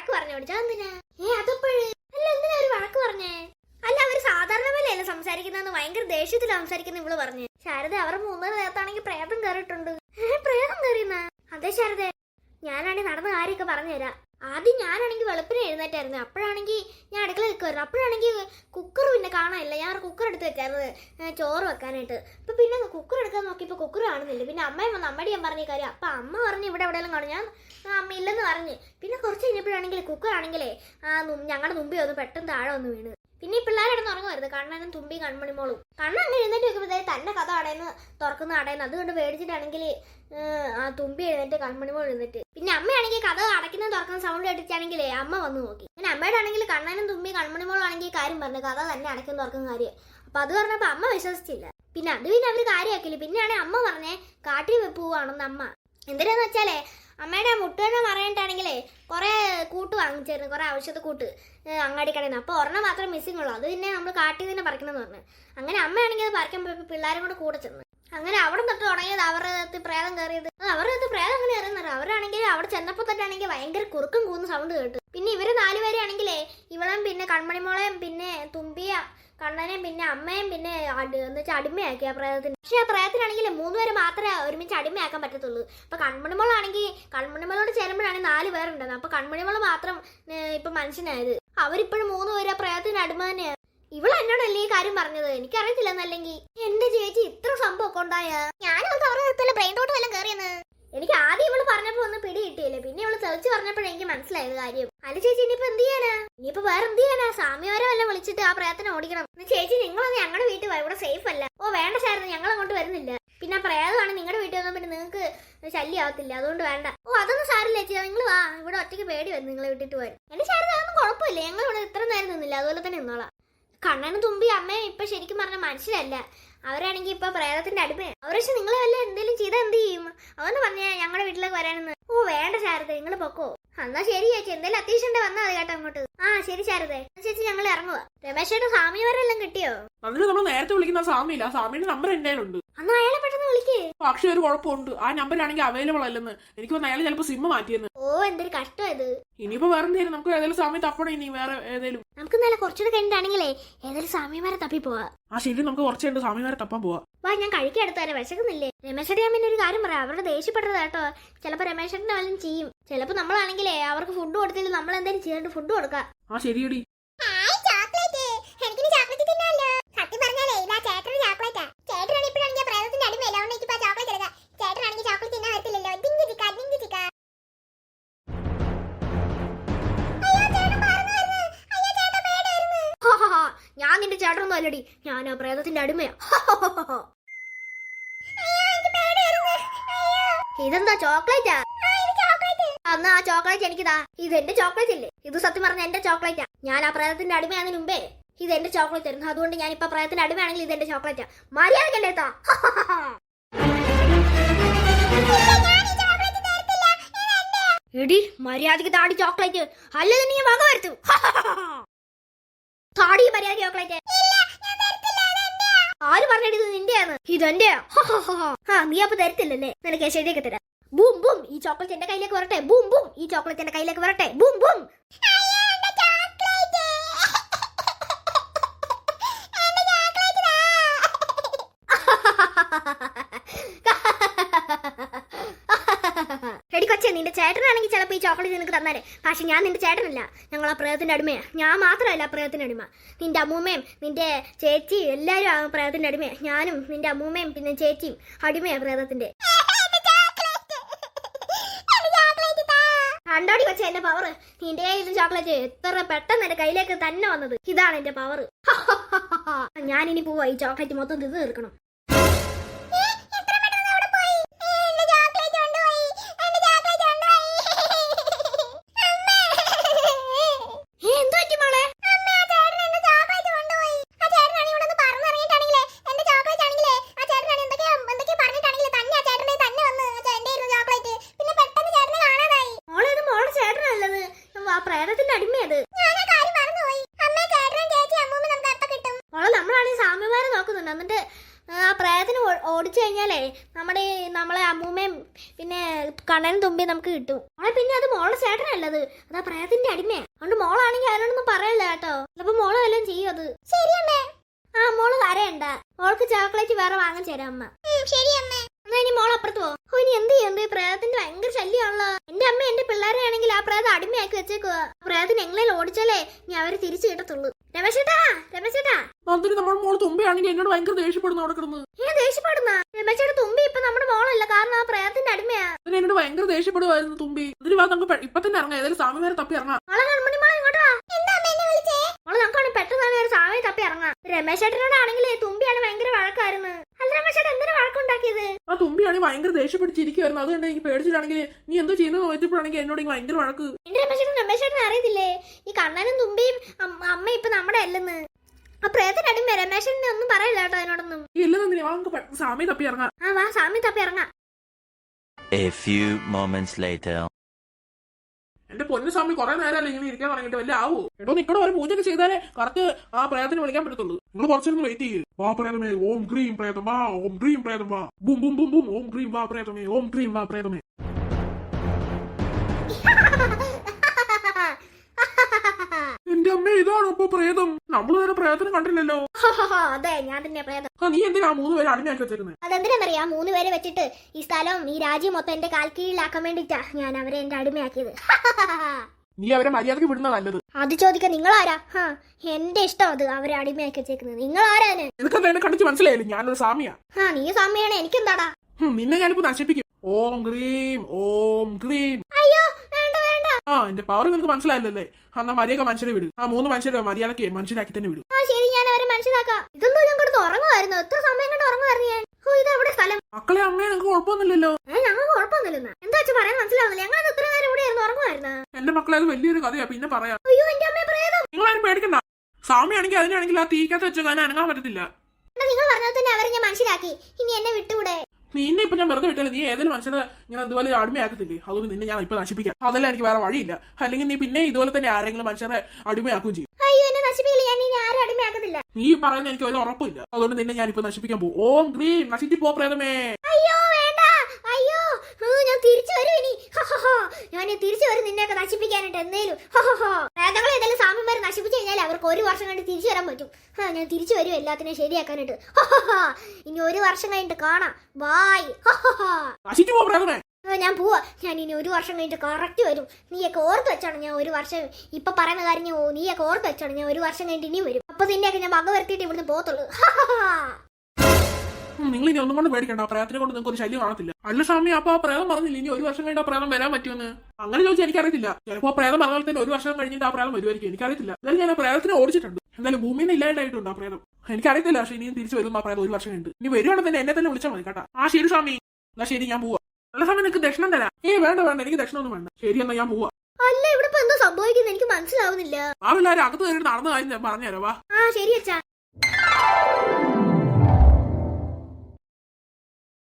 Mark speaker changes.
Speaker 1: വഴക്ക് പറഞ്ഞു പഠിച്ചാ എന്തിനാ? ഏ അതപ്പോഴേ? അല്ല എന്തിനാ ഒരു വഴക്ക് പറഞ്ഞേ? അല്ല അവർ സാധാരണ പോലെയല്ല സംസാരിക്കുന്നതെന്ന് ഭയങ്കര ദേഷ്യത്തിൽ സംസാരിക്കുന്ന ഇവൾ പറഞ്ഞു. ശാരദ അവർ മൂന്നര നേരത്താണെങ്കിൽ പ്രേതം കയറിയിട്ടുണ്ട്. ഏ പ്രേതം കയറിയെന്ന? അതെ ശാരദ. ഞാനാണെങ്കിൽ നടന്ന കാര്യമൊക്കെ പറഞ്ഞുതരാം. ആദ്യം ഞാനാണെങ്കിൽ വെളുപ്പിന് എഴുന്നേറ്റായിരുന്നു. അപ്പോഴാണെങ്കിൽ ഞാൻ അടുക്കള നിൽക്കുമായിരുന്നു അപ്പോഴാണെങ്കിൽ കുക്കർ പിന്നെ കാണാനില്ല. ഞാൻ കുക്കർ എടുത്ത് വെച്ചായിരുന്നു ചോറ് വെക്കാനായിട്ട്. ഇപ്പം പിന്നെ കുക്കർ എടുക്കാൻ നോക്കിയപ്പോൾ കുക്കർ കാണുന്നില്ല. പിന്നെ അമ്മയും വന്ന്. അമ്മയുടെ ഞാൻ പറഞ്ഞ കാര്യം. അപ്പം അമ്മ പറഞ്ഞ് ഇവിടെ എവിടെയെങ്കിലും കാണും. ഞാൻ അമ്മ ഇല്ലെന്ന് പറഞ്ഞ്. പിന്നെ കുറച്ച് കഴിഞ്ഞപ്പോഴാണെങ്കിൽ കുക്കർ ആണെങ്കിലേ ആ ഞങ്ങളുടെ മുമ്പേ ഒന്ന് പെട്ടെന്ന് താഴെ ഒന്ന് വീണ്. പിന്നെ ഈ പിള്ളേരടന്ന് ഉറങ്ങുമായിരുന്നു കണ്ണനും തുമ്പി കൺമണിമോളും. കണ്ണ അങ്ങനെ എഴുന്നേറ്റ് വെക്കുമ്പോൾ തന്നെ കഥ അടയുന്ന തുറക്കുന്ന അടയുന്നു. അതുകൊണ്ട് പേടിച്ചിട്ടാണെങ്കിൽ ആ തുമ്പി എഴുന്നേറ്റ് കൺമണിമോൾ എഴുന്നേറ്റ്. പിന്നെ അമ്മയാണെങ്കിൽ കഥ അടയ്ക്കുന്ന തുറക്കുന്ന സൗണ്ട് കേട്ടിട്ടാണെങ്കിലേ അമ്മ വന്ന് നോക്കി. പിന്നെ അമ്മയുടെ ആണെങ്കിൽ കണ്ണനും തുമ്പി കൺമണിമോളാണെങ്കിൽ കാര്യം പറഞ്ഞു കഥ തന്നെ അടയ്ക്കുന്ന തുറക്കുന്ന കാര്യം. അപ്പൊ അത് പറഞ്ഞപ്പോ അമ്മ വിശ്വസിച്ചില്ല. പിന്നെ അത് പിന്നെ അവർ കാര്യമാക്കില്ല പിന്നെയാണെങ്കിൽ അമ്മ പറഞ്ഞേ കാട്ടിൽ പോവാണെന്ന് അമ്മ. എന്തിനാന്ന് വെച്ചാലേ അമ്മയുടെ മുട്ടുകണ്ണ മറയണ്ടാണെങ്കിലേ കുറെ കൂട്ട് വാങ്ങിച്ചായിരുന്നു കുറെ ഔഷധ കൂട്ട് അങ്ങാടി കടയിൽ നിന്ന്. അപ്പോൾ ഒരെണ്ണം മാത്രം മിസ്സിംഗ് ഉള്ളൂ. അത് പിന്നെ നമ്മൾ കാട്ടിൽ തന്നെ പറിക്കണമെന്ന് പറഞ്ഞു. അങ്ങനെ അമ്മയാണെങ്കിൽ അത് പറിക്കാൻ പോയപ്പോൾ പിള്ളേരും കൂടെ കൂടെ ചെന്ന്. അങ്ങനെ അവിടെ തൊട്ട് തുടങ്ങിയത് അവരുടെ പ്രേതം കയറിയത്. അവരുടെ അകത്ത് പ്രേതം അങ്ങനെ അറിയുന്നത് അവരാണെങ്കിൽ അവിടെ ചെന്നപ്പോൾ തന്നെ ആണെങ്കിൽ ഭയങ്കര കുറുക്കും കൂന്ന് സൗണ്ട് കേട്ടു. പിന്നെ ഇവർ നാലുപേരാണെങ്കിലേ ഇവളും പിന്നെ കൺമണിമോളെയും പിന്നെ തുമ്പിയ കണ്ണനെയും പിന്നെ അമ്മയും പിന്നെ എന്ന് വെച്ചാൽ അടിമയാക്കി ആ പ്രേതത്തിന്. പക്ഷെ ആ പ്രേതത്തിനാണെങ്കിൽ മൂന്നുപേരെ മാത്രമേ ഒരുമിച്ച് അടിമയാക്കാൻ പറ്റത്തുള്ളൂ. ഇപ്പം കൺമണിമോളാണെങ്കിൽ കൺമണിമോളോട് ചേരുമ്പോഴാണെങ്കിൽ നാല് പേരുണ്ടെന്ന് അപ്പൊ കൺമണിമോൾ മാത്രം ഇപ്പം മനുഷ്യനായത്. അവരിപ്പോഴും മൂന്ന് പേര് ആ പ്രേതത്തിന് അടിമ തന്നെയാണ് ഇവൾ എന്നോടല്ലേ ഈ കാര്യം പറഞ്ഞത്? എനിക്കറിയത്തില്ലെന്നല്ലെങ്കിൽ എന്റെ ചേച്ചി ഇത്ര സംഭവം ഉണ്ടായ? ഞാനും അവരുടെ ബ്രെയിൻ തോട്ട് വല്ലതും കയറിയെന്ന് എനിക്ക് ആദ്യം ഇവൾ പറഞ്ഞപ്പോ ഒന്നും പിടി കിട്ടിയില്ല? പിന്നെ ഇവൾ തെളിച്ച് പറഞ്ഞപ്പോഴേ എനിക്ക് മനസ്സിലായത് കാര്യം. അല്ല ചേച്ചി ഇനിയിപ്പോ എന്ത് ചെയ്യാനാ? ഇനിയിപ്പോ വേറെ എന്ത് ചെയ്യാനാ? സ്വാമിമാരെ വല്ല വിളിച്ചിട്ട് ആ പ്രയത്നം ഓടിക്കണം. ചേച്ചി നിങ്ങളൊന്ന് ഞങ്ങളുടെ വീട്ടിൽ വാ ഇവിടെ സേഫ് അല്ല. ഓ വേണ്ട ചേർന്ന് ഞങ്ങൾ അങ്ങോട്ട് വരുന്നില്ല. പിന്നെ പ്രേതമാണ് നിങ്ങളുടെ വീട്ടിൽ വന്നാൽ പിന്നെ നിങ്ങൾക്ക് ശല്യമാവത്തില്ല. അതുകൊണ്ട് വേണ്ട. ഓ അതൊന്നും സാരില്ല ചേച്ചി. നിങ്ങൾ വാ. ഇവിടെ ഒറ്റയ്ക്ക് പേടി വരും നിങ്ങളെ വിട്ടിട്ട് പോയി എന്റെ ശാരദ അതൊന്നും കുഴപ്പമില്ല. ഞങ്ങൾ ഇവിടെ ഇത്ര നേരം നിന്നില്ല. അതുപോലെ തന്നെ നിന്നോളാം. കണ്ണനും തുമ്പി അമ്മയും ഇപ്പൊ ശരിക്കും പറഞ്ഞ മനുഷ്യരല്ല അവരാണെങ്കിൽ ഇപ്പൊ പ്രേതത്തിന്റെ അടുപ്പേ അവർ പക്ഷെ നിങ്ങളെ വല്ല എന്തെങ്കിലും ചെയ്താൽ എന്ത് ചെയ്യും? അവന്ന് പറഞ്ഞാ ഞങ്ങളുടെ വീട്ടിലേക്ക് വരാനെന്ന്. ഓ വേണ്ട ശാരദ നിങ്ങൾ പൊക്കോ. എന്നാ ശരി ചേച്ചി എന്തെങ്കിലും അത്യാവശ്യം വന്നാ വന്നാൽ മതി കേട്ടോ അങ്ങോട്ട്. ആ ശരി ശാരദ. ചേച്ചി ഞങ്ങൾ ഇറങ്ങുക രമേശേട്ട സ്വാമിമാരെല്ലാം കിട്ടിയോ?
Speaker 2: അതിന് നമ്മൾ നേരത്തെ വിളിക്കുന്ന സ്വാമിയില്ല ആ സ്വാമിയുടെ നമ്പർ എന്റെ കയ്യിലുണ്ട്.
Speaker 1: അന്ന് അയാളെ പെട്ടെന്ന് വിളിക്കേ.
Speaker 2: പക്ഷെ ഒരു കുഴപ്പമുണ്ട്. ആ നമ്പറാണെങ്കിൽ അവൈലബിൾ അല്ലെന്ന്. എനിക്ക് തോന്നുന്നു അയാൾ ചിലപ്പോൾ സിമ്മ് മാറ്റിയെന്ന്.
Speaker 1: ഓ എന്തൊരു കഷ്ടം ഇത്.
Speaker 2: ഇനിയിപ്പോ വേറെ എന്തെങ്കിലും നമുക്ക് ഏതെങ്കിലും സ്വാമി തപ്പണം ഇനി വേറെ ഏതെങ്കിലും.
Speaker 1: നമുക്ക് നല്ല കുറച്ചുകൂടെ കഴിഞ്ഞിട്ടാണെങ്കിലേ ഏതായാലും സ്വാമിമാരെ തപ്പി പോവാ.
Speaker 2: ആ ശരി. നമുക്ക് കുറച്ച് കഴിഞ്ഞ് സ്വാമിമാരെ തപ്പാൻ പോവാ.
Speaker 1: വാ ഞാൻ കഴിക്കാൻ എടുത്തു തരാം. വിശക്കുന്നില്ലേ? രമേശേട്ടൻ ഞാൻ പിന്നെ ഒരു കാര്യം പറയാം. അവരുടെ ദേഷ്യപ്പെട്ടത് കേട്ടോ. ചിലപ്പോ രമേശേട്ടനെ വല്ലതും ചെയ്യും. ചിലപ്പോ നമ്മളാണെങ്കിലേ അവർക്ക് ഫുഡ് കൊടുത്തില്ല. നമ്മൾ എന്തെങ്കിലും ചെയ്യേണ്ട ഫുഡ് കൊടുക്കാം.
Speaker 2: ആ ശരിയടി.
Speaker 1: ചേട്ടനൊന്നും അല്ലടി. ഞാൻ ആ പ്രേതത്തിന്റെ അടിമയാ. ഇതെന്താ ചോക്ലേറ്റാ? എന്നാ ആ ചോക്ലേറ്റ് എനിക്കിതാ. ഇത് എന്റെ ചോക്ലേറ്റ് അല്ലേ ഇത് സത്യം പറഞ്ഞ എന്റെ ചോക്ലേറ്റാ. ഞാൻ ആ പ്രേതത്തിന്റെ അടിമയാകുന്നതിന് മുമ്പേ ഇത് എന്റെ ചോക്ലേറ്റ് ആയിരുന്നു. അതുകൊണ്ട് ഞാൻ ഇപ്പൊ പ്രേതത്തിന്റെ അടിമയാണെങ്കിൽ ഇത് എന്റെ ചോക്ലേറ്റാ. മര്യാദക്കല്ലേ താ എടി മര്യാദയ്ക്ക് താടി ചോക്ലേറ്റ്. അല്ലെങ്കിൽ നീ വക വരുത്തു? താടി മര്യാദ ചോക്ലേറ്റ്. ആര് പറഞ്ഞിട്ട് ഇത് നിന്റെയാണ് ഇതെന്റെയാ? ആ നീ അപ്പൊ തരത്തില്ലല്ലേ? നിനക്ക് ശരിയൊക്കെ തരാം. ബൂം ബൂം ഈ ചോക്ലേറ്റ് എന്റെ കയ്യിലേക്ക് വരട്ടെ. ബൂം ബൂം ഈ ചോക്ലേറ്റ് എന്റെ കയ്യിലേക്ക് വരട്ടെ. Boom boom. നിന്റെ ചേട്ടനാണെങ്കിൽ ചിലപ്പോൾ ഈ ചോക്ലേറ്റ് നിനക്ക് തന്നാലേ. പക്ഷെ ഞാൻ നിന്റെ ചേട്ടനല്ല. ഞങ്ങൾ ആ പ്രേതത്തിന്റെ അടിമയാ. ഞാൻ മാത്രമല്ല ആ പ്രേതത്തിന്റെ അടിമ. നിന്റെ അമ്മൂമ്മയും നിന്റെ ചേച്ചി എല്ലാവരും ആ പ്രേതത്തിന്റെ അടിമയാ. ഞാനും നിന്റെ അമ്മൂമ്മയും പിന്നെ ചേച്ചിയും അടിമയാ പ്രേതത്തിന്റെ. കണ്ടോടി വെച്ച എന്റെ പവർ നിന്റെ കയ്യിൽ ചോക്ലേറ്റ് എത്ര പെട്ടെന്ന് എന്റെ കയ്യിലേക്ക് തന്നെ വന്നത്. ഇതാണ് എന്റെ പവർ ഞാനിനി പോവാ. ഈ ചോക്ലേറ്റ് മൊത്തം തീർക്കണം. ആ പ്രേതത്തിന് ഓടിച്ചു കഴിഞ്ഞാലേ നമ്മുടെ നമ്മളെ അമ്മൂമ്മയും പിന്നെ കണ്ണനും തുമ്പി നമുക്ക് കിട്ടും. മോളെ പിന്നെ അത് മോളുടെ ചേട്ടനല്ലത് ആ പ്രേതത്തിന്റെ അടിമയാ. അതുകൊണ്ട് മോളാണെങ്കിൽ അതിനോടൊന്നും പറയല്ല കേട്ടോ. ചിലപ്പോ മോൾ വല്ലതും ചെയ്യും അത്. ശരിയമ്മേ. ആ മോൾ കരയണ്ട. മോൾക്ക് ചോക്ലേറ്റ് വേറെ വാങ്ങിച്ചു തരാം അമ്മ. ശരി അമ്മേ എന്നാ ഇനി മോൾ അപ്പുറത്ത് പോ. ഓ ഇനി എന്ത് ചെയ്യും? പ്രേതത്തിന്റെ ഭയങ്കര ശല്യമാണല്ലോ. എന്റെ അമ്മ എന്റെ പിള്ളേരെ ആണെങ്കിൽ ആ പ്രേതം അടിമയാക്കി വെച്ചേക്കുക പ്രേതത്തിന് എങ്ങനെ ഓടിച്ചാലേ ഇനി അവർ തിരിച്ചു കിട്ടത്തുള്ളൂ. രമേശേട്ടാ രമേശേട്ടാ.
Speaker 2: നന്ദിനി നമ്മുടെ മോൾ തുമ്പയാണെങ്കിൽ എന്നോട് ഭയങ്കര ദേഷ്യപ്പെടുന്നു അവിടെ കിടന്ന്.
Speaker 1: ഏ ദേഷ്യപ്പെടുന്ന? രമേശേട്ടാ തുമ്പി ഇപ്പൊ നമ്മുടെ മോളല്ല കാരണം ആ പ്രേതത്തിന്റെ അടിമയാ.
Speaker 2: അതിന് എന്നോട് ഭയങ്കര ദേഷ്യപ്പെടുമായിരുന്നു തുമ്പി. ഇതിന് വാ നമുക്ക് പെ- ഇപ്പൊ തന്നെ ഇറങ്ങാം. ഏതായാലും സ്വാമിമാരെ തപ്പി ഇറങ്ങാം
Speaker 1: മോളെ കൺമണി മോളെ ഇങ്ങോട്ട് വാ എന്താ അമ്മ എന്നെ വിളിച്ചേ മോളെ നമുക്കാണ് പെട്ടെന്ന് തന്നെ ഒരു സാമയം തപ്പി ഇറങ്ങാം രമേശേട്ടനോടാണെങ്കിലേ തുമ്പിയാണ് ഭയങ്കര വഴക്കായിരുന്നു അല്ല രമേശേട്ടൻ എന്തിനാ വഴക്കുണ്ടാക്കിയത്
Speaker 2: ആ തുമ്പിയാണെങ്കിൽ ഭയങ്കര ദേഷ്യപ്പെടിച്ചിരിക്കുവായിരുന്നു അതുകൊണ്ട് എനിക്ക് പേടിച്ചിട്ടാണെങ്കിൽ നീ എന്തോ ചെയ്യുന്നത് നോക്കിയപ്പോഴാണെങ്കിൽ എന്നോട് ഭയങ്കര വഴക്ക്.
Speaker 1: എന്റെ രമേശേട്ടൻ രമേശേട്ടൻ അറിയത്തില്ലേ? ഈ കണ്ണനും തുമ്പിയും അമ്മ ഇപ്പൊ നമ്മുടെ അല്ലെന്ന്. ആ പ്രേതത്തിന്റെ അടിമ രമേശനെ ഒന്നും പറയില്ല കേട്ടോ അതിനോടൊന്നും.
Speaker 2: ഇല്ല നന്ദിനി വാ നമുക്ക് പെട്ടെന്ന് തപ്പി ഇറങ്ങാം.
Speaker 1: ആ വാ സാമി തപ്പി ഇറങ്ങാം.
Speaker 3: A few moments later.
Speaker 2: എന്റെ പൊന്നു സ്വാമി കുറെ നേരമല്ലേ ഇങ്ങനെ ഇരിക്കാൻ തുടങ്ങിയിട്ട്. വല്ല ആവോ? എടോ നിക്കടെ ഒരു പൂജയൊക്കെ ചെയ്താലേ കറക്റ്റ് ആ പ്രേതത്തിന് വിളിക്കാൻ പറ്റത്തുള്ളൂ. നിങ്ങൾ കുറച്ചൊന്ന് വെയിറ്റ് ചെയ്യ്. വാ പ്രേതമേ ഓം ക്രീം പ്രേതം വാ ഓം ക്രീം പ്രേതം വാ. Boom boom boom boom Om cream വാ പ്രേതമേ ഓം ക്രീം വാ പ്രേതമേ. എന്റെ അമ്മ ഇതാണോ ഇപ്പൊ പ്രേതം. നമ്മൾ വരെ പ്രേതത്തിന് കണ്ടില്ലല്ലോ.
Speaker 1: അതെ ഞാൻ തന്നെ പ്രേതം
Speaker 2: ആ നീ എന്തിനാ മൂന്ന് പേര് അടിമയാക്കി വെച്ചേക്കുന്നത്
Speaker 1: അതെന്തിനാന്നറിയാം മൂന്ന് പേരെ വെച്ചിട്ട് ഈ സ്ഥലം ഈ രാജ്യം മൊത്തം എന്റെ കാൽ കീഴിലാക്കാൻ വേണ്ടിട്ടാ ഞാൻ അവരെ എന്റെ അടിമയാക്കിയത്.
Speaker 2: നീ അവരെ മര്യാദയ്ക്ക് വിടുന്ന നല്ലത്.
Speaker 1: അത് ചോദിക്കാൻ നിങ്ങളാരാ? ഹാ എന്റെ ഇഷ്ടം അത് അവരെ അടിമയാക്കി വെച്ചേക്കുന്നത്. നിങ്ങൾ ആരാന്
Speaker 2: നിനക്ക് എന്നെ കണ്ടിച്ച് മനസ്സിലായില്ലേ? ഞാനൊരു സാമിയാ
Speaker 1: ആ നീ സമയാണ് എനിക്കെന്താടാ?
Speaker 2: ഹും, നിന്നെ ഞാനിപ്പോ നശിപ്പിക്കും. ഓം ക്രീം ഓം ക്രീം.
Speaker 1: അയ്യോ
Speaker 2: ആ എന്റെ പവർ നിനക്ക് മനസ്സിലായില്ലല്ലേ? എന്നാ മര്യാദ മനുഷ്യരെ വിടും. ആ മൂന്ന് മനുഷ്യരെ മര്യാദയ്ക്ക് മനുഷ്യരാക്കി തന്നെ വിടും.
Speaker 1: ആ ശരി ഞാൻ അവരെ മനസ്സിലാക്കാം ഇതൊന്നും ഞാൻ കൊടുത്ത് ഉറങ്ങുമായിരുന്നു. എത്ര സമയം കൊണ്ട് ഉറങ്ങുമായിരുന്നു ഞാൻ. ഓ ഇത് അവിടെ സ്ഥലം.
Speaker 2: മക്കളെ അമ്മയെ നിങ്ങൾക്ക് കുഴപ്പമൊന്നുമില്ലല്ലോ?
Speaker 1: ഞങ്ങൾക്ക് കുഴപ്പമൊന്നുമില്ലെന്ന്. എന്താ വെച്ചാൽ പറയാൻ മനസ്സിലാവുന്നില്ല? ഞങ്ങൾ ഇത്ര നേരം ഇവിടെ ആയിരുന്നു ഉറങ്ങുമായിരുന്നു?
Speaker 2: എന്റെ മക്കളെ അത് വലിയൊരു കഥയാ. പിന്നെ പറയാം.
Speaker 1: അയ്യോ എന്റെ അമ്മയെ പ്രേതം.
Speaker 2: നിങ്ങളാരും പേടിക്കണ്ട. സ്വാമിയാണെങ്കിൽ അതിനാണെങ്കിൽ ആ തീക്കകത്ത് വെച്ചാൽ ഞാൻ അനങ്ങാൻ പറ്റത്തില്ല.
Speaker 1: നിങ്ങൾ പറഞ്ഞത് തന്നെ അവരെ ഞാൻ മനസ്സിലാക്കി. ഇനി എന്നെ വിട്ടുകൂടെ
Speaker 2: നിന്നെ ഇപ്പൊ ഞാൻ വെറുതെ വിട്ടില്ല നീ ഏതെങ്കിലും മനുഷ്യനെ ഇങ്ങനെ ഇതുപോലെ അടിമയാക്കത്തില്ലേ? അതുകൊണ്ട് നിന്നെ ഞാൻ ഇപ്പൊ നശിപ്പിക്കാം. അതല്ല എനിക്ക് വേറെ വഴിയില്ല. അല്ലെങ്കിൽ നീ പിന്നെ ഇതുപോലെ തന്നെ ആരെങ്കിലും മനുഷ്യരെ അടിമയാക്കുകയും ചെയ്യും.
Speaker 1: അയ്യോ എന്നെ നശിപ്പിക്കില്ല? ഞാൻ ഇനി ആരും അടിമയാക്കത്തില്ല.
Speaker 2: നീ പറയുന്ന എനിക്ക് വലിയ ഉറപ്പില്ല അതുകൊണ്ട് നിന്നെ ഞാൻ ഇപ്പൊ നശിപ്പിക്കാൻ പോകും. ഓം ഗ്രീം നശിച്ചു പോ പ്രേതമേ
Speaker 1: അയ്യോ വേണ്ട അയ്യോ ഹ്, ഞാൻ തിരിച്ചു വരും ഇനി ഹഹഹ. ഞാൻ തിരിച്ചു വരും നിന്നെയൊക്കെ നശിപ്പിക്കാനായിട്ട് എന്തേലും. പ്രേതങ്ങളെ ഏതെങ്കിലും സാമ്യന്മാർ നശിപ്പിച്ചു കഴിഞ്ഞാൽ അവർക്ക് ഒരു വർഷം കഴിഞ്ഞ് തിരിച്ചു വരാൻ പറ്റും. ഹാ ഞാൻ തിരിച്ചു വരും എല്ലാത്തിനെയും ശരിയാക്കാനായിട്ട്. ഇനി ഒരു വർഷം കഴിഞ്ഞിട്ട് കാണാം. ബായ്.
Speaker 2: നശിച്ചു പോ പ്രേതമേ
Speaker 1: ഞാൻ പോവാ. ഞാൻ ഇനി ഒരു വർഷം കഴിഞ്ഞിട്ട് കറക്റ്റ് വരും. നീയൊക്കെ ഓർത്ത് വെച്ചാണ് ഞാൻ ഒരു വർഷം ഇപ്പൊ പറയുന്ന കാര്യം നീയൊക്കെ ഓർത്ത് വെച്ചാണ് ഞാൻ ഒരു വർഷം കഴിഞ്ഞിട്ട് ഇനി വരും. അപ്പൊ നിന്നെയൊക്കെ ഞാൻ വക വരുത്തിയിട്ട് ഇവിടുന്ന് പോകത്തുള്ളൂ.
Speaker 2: നിങ്ങൾ ഇനി ഒന്നും കൊണ്ട് പേടിക്കണ്ട ആ പ്രേതത്തിനെ കൊണ്ട് നിങ്ങൾക്ക് ഒരു ശല്യം കാണത്തില്ല. അല്ല സ്വാമി അപ്പൊ ആ പ്രേതം പറഞ്ഞില്ല ഇനി ഒരു വർഷം കഴിഞ്ഞാൽ ആ പ്രേതം വരാൻ പറ്റുമെന്ന്? അങ്ങനെ ചോദിച്ചാൽ എനിക്കറിയത്തില്ല. ചിലപ്പോ ആ പ്രേതം പറഞ്ഞാൽ തന്നെ ഒരു വർഷം കഴിഞ്ഞിട്ട് ആ പ്രേതം വരുമായിരിക്കും എനിക്കറിയത്തില്ല. എന്നാലും ഞാൻ ആ പ്രേതത്തിനെ ഓടിച്ചിട്ടുണ്ട്. എന്തായാലും ഭൂമിയിൽ നിന്ന് ഇല്ലാണ്ടായിട്ടുണ്ട് ആ പ്രേതം എനിക്കറിയത്തില്ല പക്ഷെ ഇനിയും തിരിച്ചു വരും ആ പ്രേതം ഒരു വർഷം കഴിഞ്ഞിട്ട്. ഇനി വരുവാണെങ്കിൽ തന്നെ എന്നെ തന്നെ വിളിച്ചാൽ മതി കേട്ടോ. ആ ശരി സ്വാമി. എന്നാ ശരി ഞാൻ പോവാ. അല്ല സ്വാമി നിനക്ക് ദക്ഷിണം തരാം. ഏ വേണ്ട വേണ്ട എനിക്ക് ദക്ഷിണം ഒന്നും വേണ്ട. ശരി എന്നാ ഞാൻ പോവാ.
Speaker 1: അല്ല ഇവിടെ ഇപ്പൊ എന്തോ സംഭവിക്കുന്നത് എനിക്ക് മനസ്സിലാവുന്നില്ല.
Speaker 2: ആ എല്ലാവരും അകത്ത് കയറി നടന്ന കാര്യം പറഞ്ഞുതരാം വാ.
Speaker 1: ആ ശരി അച്ഛാ.